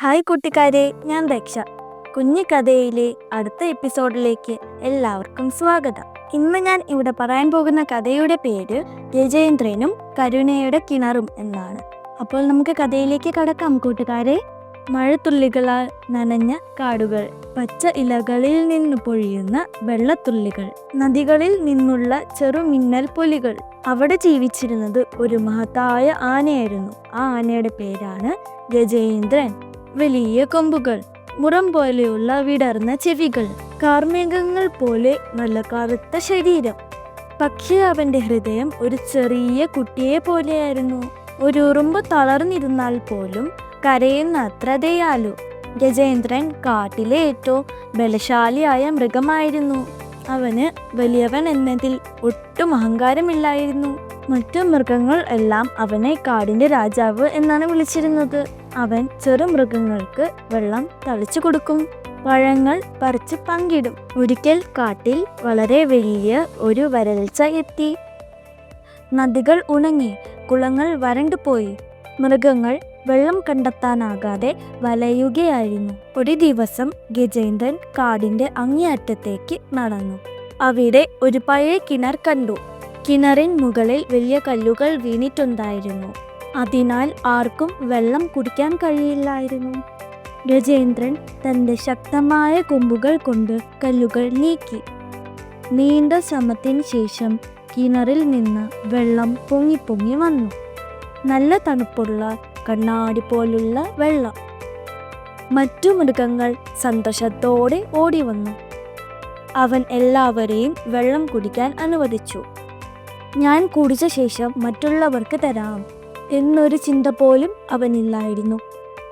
Hi കൂട്ടുകാരെ ഞാൻ ദക്ഷ കുഞ്ഞു കഥയിലെ അടുത്ത എപ്പിസോഡിലേക്ക് എല്ലാവർക്കും സ്വാഗതം. ഇന്ന് ഞാൻ ഇവിടെ പറയാൻ പോകുന്ന കഥയുടെ പേര് ഗജേന്ദ്രനും കരുണയുടെ കിണറും എന്നാണ്. അപ്പോൾ നമുക്ക് കഥയിലേക്ക് കടക്കാം കൂട്ടുകാരെ. മഴത്തുള്ളികളാൽ നനഞ്ഞ കാടുകൾ പച്ച ഇലകളിൽ നിന്ന് പൊഴിയുന്ന വെള്ളത്തുള്ളികൾ നദികളിൽ നിന്നുള്ള ചെറുമിന്നൽ പൊലികൾ. അവിടെ ജീവിച്ചിരുന്നത് ഒരു മഹത്തായ ആനയായിരുന്നു. ആ ആനയുടെ പേരാണ് ഗജേന്ദ്രൻ. വലിയ കൊമ്പുകൾ മുറം പോലെയുള്ള വിടർന്ന ചെവികൾ കാർമേഘങ്ങൾ പോലെ നല്ല കറുത്ത ശരീരം. പക്ഷേ അവന്റെ ഹൃദയം ഒരു ചെറിയ കുട്ടിയെ പോലെയായിരുന്നു. ഒരു ഉറുമ്പ് തളർന്നിരുന്നാൽ പോലും കരയുന്ന അത്ര ദയാലു. ഗജേന്ദ്രൻ കാട്ടിലെ ഏറ്റവും ബലശാലിയായ മൃഗമായിരുന്നു. അവന് വലിയവൻ എന്നതിൽ ഒട്ടും അഹങ്കാരമില്ലായിരുന്നു. മറ്റു മൃഗങ്ങൾ എല്ലാം അവനെ കാടിന്റെ രാജാവ് എന്നാണ് വിളിച്ചിരുന്നത്. അവൻ ചെറുമൃഗങ്ങൾക്ക് വെള്ളം തളിച്ചു കൊടുക്കും. പഴങ്ങൾ പറിച്ച് പങ്കിടും. ഒരിക്കൽ കാട്ടിൽ വളരെ വലിയ ഒരു വരൾച്ച എത്തി. നദികൾ ഉണങ്ങി. കുളങ്ങൾ വരണ്ടുപോയി മൃഗങ്ങൾ വെള്ളം കണ്ടെത്താനാകാതെ വലയുകയായിരുന്നു. ഒരു ദിവസം ഗജേന്ദ്രൻ കാടിന്റെ അങ്ങേയറ്റത്തേക്ക് നടന്നു. അവിടെ ഒരു പഴയ കിണർ കണ്ടു. കിണറിൻ മുകളിൽ വലിയ കല്ലുകൾ വീണിട്ടുണ്ടായിരുന്നു. അതിനാൽ ആർക്കും വെള്ളം കുടിക്കാൻ കഴിയില്ലായിരുന്നു. ഗജേന്ദ്രൻ തന്റെ ശക്തമായ കൊമ്പുകൾ കൊണ്ട് കല്ലുകൾ നീക്കി. നീണ്ട ശ്രമത്തിന് ശേഷം കിണറിൽ നിന്ന് വെള്ളം പൊങ്ങി പൊങ്ങി വന്നു. നല്ല തണുപ്പുള്ള കണ്ണാടി പോലുള്ള വെള്ളം. മറ്റു മൃഗങ്ങൾ സന്തോഷത്തോടെ ഓടി വന്നു. അവൻ എല്ലാവരെയും വെള്ളം കുടിക്കാൻ അനുവദിച്ചു. ഞാൻ കുടിച്ച ശേഷം മറ്റുള്ളവർക്ക് തരാം. എന്നൊരു ചിന്ത പോലും അവനില്ലായിരുന്നു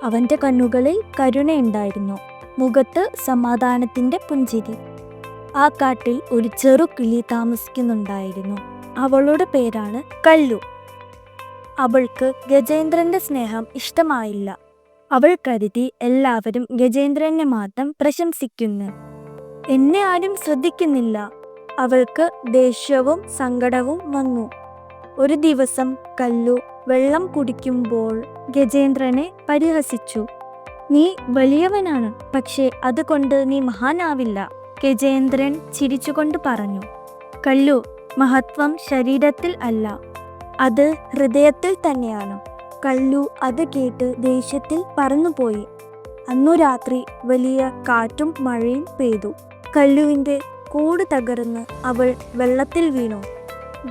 അവന്റെ കണ്ണുകളിൽ കരുണയുണ്ടായിരുന്നു മുഖത്ത് സമാധാനത്തിന്റെ പുഞ്ചിരി. ആ കാട്ടിൽ ഒരു ചെറു കിളി താമസിക്കുന്നുണ്ടായിരുന്നു. അവളുടെ പേരാണ് കല്ലു. അവൾക്ക് ഗജേന്ദ്രന്റെ സ്നേഹം ഇഷ്ടമായില്ല. അവൾ കരുതി എല്ലാവരും ഗജേന്ദ്രനെ മാത്രം പ്രശംസിക്കുന്നു. എന്നെ ആരും ശ്രദ്ധിക്കുന്നില്ല. അവൾക്ക് ദേഷ്യവും സങ്കടവും വന്നു. ഒരു ദിവസം കല്ലു വെള്ളം കുടിക്കുമ്പോൾ ഗജേന്ദ്രനെ പരിഹസിച്ചു. നീ വലിയവനാണ് പക്ഷേ അതുകൊണ്ട് നീ മഹാനാവില്ല ഗജേന്ദ്രൻ ചിരിച്ചുകൊണ്ട് പറഞ്ഞു. കല്ലു മഹത്വം ശരീരത്തിൽ അല്ല അത് ഹൃദയത്തിൽ തന്നെയാണ്. കല്ലു അത് കേട്ട് ദേഷ്യത്തിൽ പറന്നുപോയി. അന്നു രാത്രി വലിയ കാറ്റും മഴയും പെയ്തു. കല്ലുവിന്റെ കൂട് തകർന്ന് അവൾ വെള്ളത്തിൽ വീണു.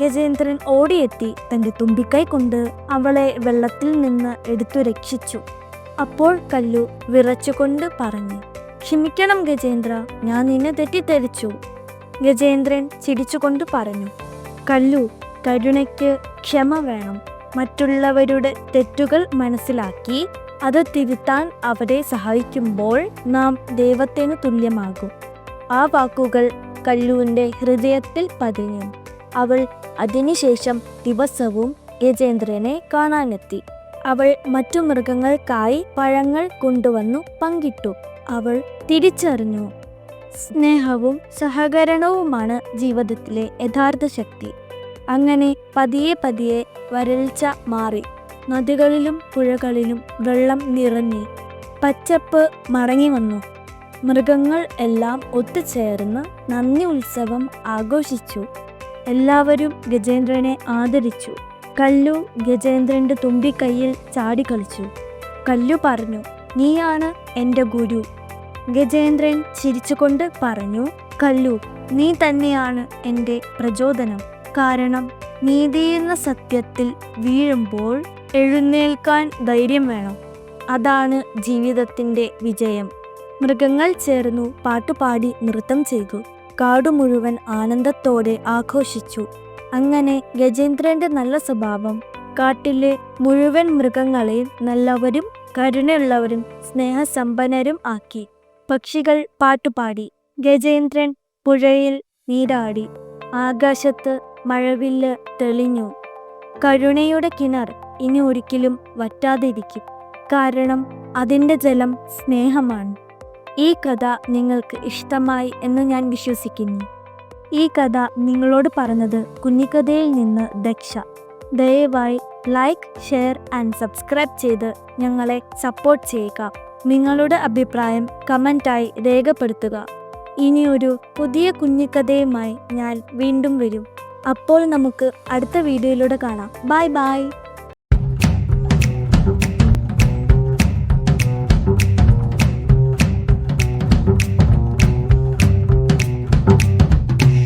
ഗജേന്ദ്രൻ ഓടിയെത്തി തന്റെ തുമ്പിക്കൈ കൊണ്ട് അവളെ വെള്ളത്തിൽ നിന്ന് എടുത്തു രക്ഷിച്ചു. അപ്പോൾ കല്ലു വിറച്ചുകൊണ്ട് പറഞ്ഞു ക്ഷമിക്കണം ഗജേന്ദ്ര ഞാൻ നിന്നെ തെറ്റിദ്ധരിച്ചു. ഗജേന്ദ്രൻ ചിരിച്ചുകൊണ്ട് പറഞ്ഞു കല്ലു കരുണയ്ക്ക് ക്ഷമ വേണം. മറ്റുള്ളവരുടെ തെറ്റുകൾ മനസ്സിലാക്കി അത് തിരുത്താൻ അവരെ സഹായിക്കുമ്പോൾ നാം ദൈവത്തിന് തുല്യമാകും. ആ വാക്കുകൾ കല്ലുവിന്റെ ഹൃദയത്തിൽ പതിഞ്ഞു. അവൾ അതിനുശേഷം ദിവസവും ഗജേന്ദ്രനെ കാണാനെത്തി. അവൾ മറ്റു മൃഗങ്ങൾക്കായി പഴങ്ങൾ കൊണ്ടുവന്നു പങ്കിട്ടു. അവൾ തിരിച്ചറിഞ്ഞു. സ്നേഹവും സഹകരണവുമാണ് ജീവിതത്തിലെ യഥാർത്ഥ ശക്തി. അങ്ങനെ പതിയെ പതിയെ വരൾച്ച മാറി. നദികളിലും പുഴകളിലും വെള്ളം നിറഞ്ഞു പച്ചപ്പ് മടങ്ങി വന്നു. മൃഗങ്ങൾ എല്ലാം ഒത്തുചേർന്ന് നന്ദി ഉത്സവം ആഘോഷിച്ചു. എല്ലാവരും ഗജേന്ദ്രനെ ആദരിച്ചു. കല്ലു ഗജേന്ദ്രന്റെ തുമ്പിക്കൈയിൽ ചാടിക്കളിച്ചു കല്ലു പറഞ്ഞു നീയാണ് എന്റെ ഗുരു. ഗജേന്ദ്രൻ ചിരിച്ചുകൊണ്ട് പറഞ്ഞു കല്ലു നീ തന്നെയാണ് എന്റെ പ്രചോദനം. കാരണം നീതിയെന്ന സത്യത്തിൽ വീഴുമ്പോൾ എഴുന്നേൽക്കാൻ ധൈര്യം വേണം. അതാണ് ജീവിതത്തിന്റെ വിജയം. മൃഗങ്ങൾ ചേർന്നു പാട്ടുപാടി നൃത്തം ചെയ്തു. കാടു മുഴുവൻ ആനന്ദത്തോടെ ആഘോഷിച്ചു. അങ്ങനെ ഗജേന്ദ്രന്റെ നല്ല സ്വഭാവം കാട്ടിലെ മുഴുവൻ മൃഗങ്ങളെയും നല്ലവരും കരുണയുള്ളവരും സ്നേഹസമ്പന്നരും ആക്കി. പക്ഷികൾ പാട്ടുപാടി. ഗജേന്ദ്രൻ പുഴയിൽ നീരാടി. ആകാശത്ത് മഴവില്ല് തെളിഞ്ഞു. കരുണയുടെ കിണർ ഇനി ഒരിക്കലും വറ്റാതിരിക്കും. കാരണം അതിന്റെ ജലം സ്നേഹമാണ്. ഈ കഥ നിങ്ങൾക്ക് ഇഷ്ടമായി എന്ന് ഞാൻ വിശ്വസിക്കുന്നു. ഈ കഥ നിങ്ങളോട് പറഞ്ഞത് കുഞ്ഞിക്കഥയിൽ നിന്ന് ദക്ഷ. ദയവായി ലൈക്ക് ഷെയർ ആൻഡ് സബ്സ്ക്രൈബ് ചെയ്ത് ഞങ്ങളെ സപ്പോർട്ട് ചെയ്യുക. നിങ്ങളുടെ അഭിപ്രായം കമന്റായി രേഖപ്പെടുത്തുക. ഇനിയൊരു പുതിയ കുഞ്ഞിക്കഥയുമായി ഞാൻ വീണ്ടും വരും. അപ്പോൾ നമുക്ക് അടുത്ത വീഡിയോയിലൂടെ കാണാം. Bye bye.